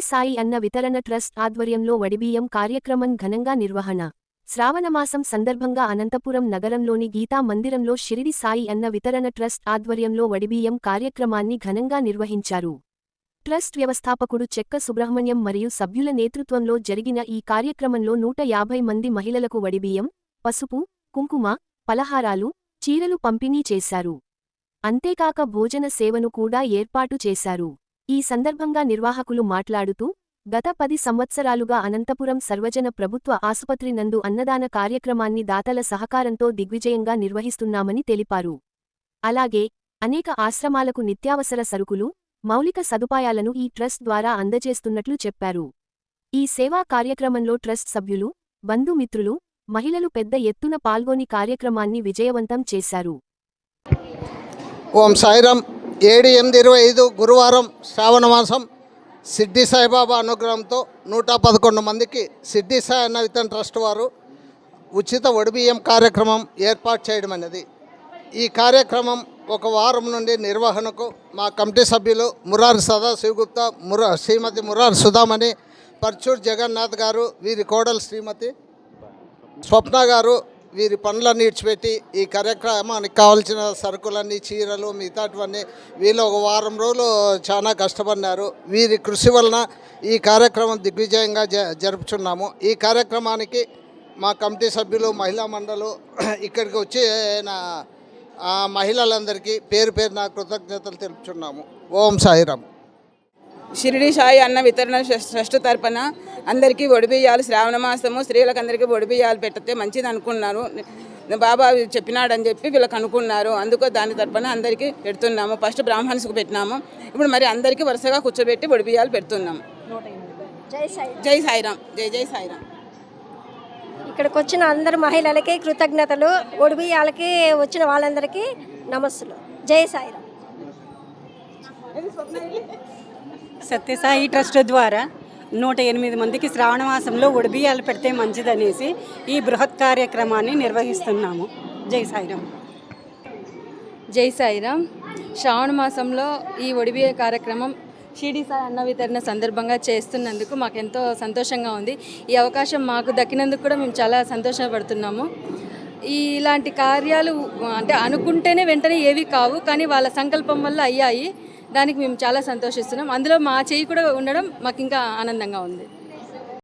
షిరిడి సాయి అన్న వితరణ ట్రస్ట్ ఆధ్వర్యంలో వడిబియ్యం కార్యక్రమం ఘనంగా నిర్వహణ. శ్రావణమాసం సందర్భంగా అనంతపురం నగరంలోని గీతా మందిరంలో షిరిడి సాయి అన్న వితరణ ట్రస్ట్ ఆధ్వర్యంలో వడిబియ్యం కార్యక్రమాన్ని ఘనంగా నిర్వహించారు. ట్రస్ట్ వ్యవస్థాపకుడు చెక్క సుబ్రహ్మణ్యం మరియు సభ్యుల నేతృత్వంలో జరిగిన ఈ కార్యక్రమంలో నూట యాభై మంది మహిళలకు వడిబియ్యం పసుపు కుంకుమ పలహారాలు చీరలు పంపిణీ చేశారు. అంతేకాక భోజన సేవను కూడా ఏర్పాటు చేశారు. ఈ సందర్భంగా నిర్వాహకులు మాట్లాడుతూ గత పది సంవత్సరాలుగా అనంతపురం సర్వజన ప్రభుత్వ ఆసుపత్రి నందు అన్నదాన కార్యక్రమాన్ని దాతల సహకారంతో దిగ్విజయంగా నిర్వహిస్తున్నామని తెలిపారు. అలాగే అనేక ఆశ్రమాలకు నిత్యావసర సరుకులు మౌలిక సదుపాయాలను ఈ ట్రస్ట్ ద్వారా అందజేస్తున్నట్లు చెప్పారు. ఈ సేవా కార్యక్రమంలో ట్రస్ట్ సభ్యులు బంధుమిత్రులు మహిళలు పెద్ద ఎత్తున పాల్గొని కార్యక్రమాన్ని విజయవంతం చేశారు. ఓం సాయిరామ్. ఏడు ఎనిమిది ఇరవై ఐదు గురువారం శ్రావణ మాసం సిడ్డి సాయిబాబా అనుగ్రహంతో నూట పదకొండు మందికి సిడ్డి సాయి అన్న ట్రస్ట్ వారు ఉచిత ఒడిబియ్యం కార్యక్రమం ఏర్పాటు చేయడం అనేది. ఈ కార్యక్రమం ఒక వారం నుండి నిర్వహణకు మా కమిటీ సభ్యులు మురారి సదాశివగుప్త మురా శ్రీమతి మురారి సుధామణి పర్చూర్ జగన్నాథ్ గారు వీరి కోడలు శ్రీమతి స్వప్న గారు వీరి పనులన్నీ ఇడిచిపెట్టి ఈ కార్యక్రమానికి కావాల్సిన సరుకులన్నీ చీరలు మిగతాటివన్నీ వీళ్ళు ఒక వారం రోజులు చాలా కష్టపడినారు. వీరి కృషి వలన ఈ కార్యక్రమం దిగ్విజయంగా జ జరుపుచున్నాము. ఈ కార్యక్రమానికి మా కమిటీ సభ్యులు మహిళా మండలు ఇక్కడికి వచ్చి నా మహిళలందరికీ పేరు పేరు నా కృతజ్ఞతలు తెలుపుచున్నాము. ఓం సాయిరామ్. షిరిడి సాయి అన్న వితరణ ట్రస్ట్ ట్రస్ట్ తరపున అందరికీ ఒడిబియ్యాలు శ్రావణ మాసము స్త్రీలకు అందరికీ ఒడిబియ్యాలు పెట్టితే మంచిది అనుకున్నారు. బాబా చెప్పినాడని చెప్పి వీళ్ళకి అనుకున్నారు. అందుకో దాని తరపున అందరికీ పెడుతున్నాము. ఫస్ట్ బ్రాహ్మణ్స్కి పెట్టినాము. ఇప్పుడు మరి అందరికీ వరుసగా కూర్చోబెట్టి ఒడిబియ్యాలు పెడుతున్నాము. జై సాయి జై సాయిరామ్. జై జై సాయిరామ్. ఇక్కడికి వచ్చిన అందరు మహిళలకి కృతజ్ఞతలు. ఒడిబియ్యాలకి వచ్చిన వాళ్ళందరికీ నమస్సులు. జై సాయిరామ్. సత్యసాయి ట్రస్ట్ ద్వారా నూట ఎనిమిది మందికి శ్రావణ మాసంలో పెడితే మంచిదనేసి ఈ బృహత్ కార్యక్రమాన్ని నిర్వహిస్తున్నాము. జై సాయిరామ్. జై సాయిరామ్. శ్రావణ మాసంలో ఈ ఒడిబియ కార్యక్రమం షిరిడి సాయి అన్న వితరణ సందర్భంగా చేస్తున్నందుకు మాకు ఎంతో సంతోషంగా ఉంది. ఈ అవకాశం మాకు దక్కినందుకు కూడా మేము చాలా సంతోషపడుతున్నాము. ఇలాంటి కార్యాలు అంటే అనుకుంటేనే వెంటనే ఏవి కావు కానీ వాళ్ళ సంకల్పం వల్ల అయ్యాయి. దానికి మేము చాలా సంతోషిస్తున్నాం. అందులో మా చేయి కూడా ఉండడం మాకు ఇంకా ఆనందంగా ఉంది.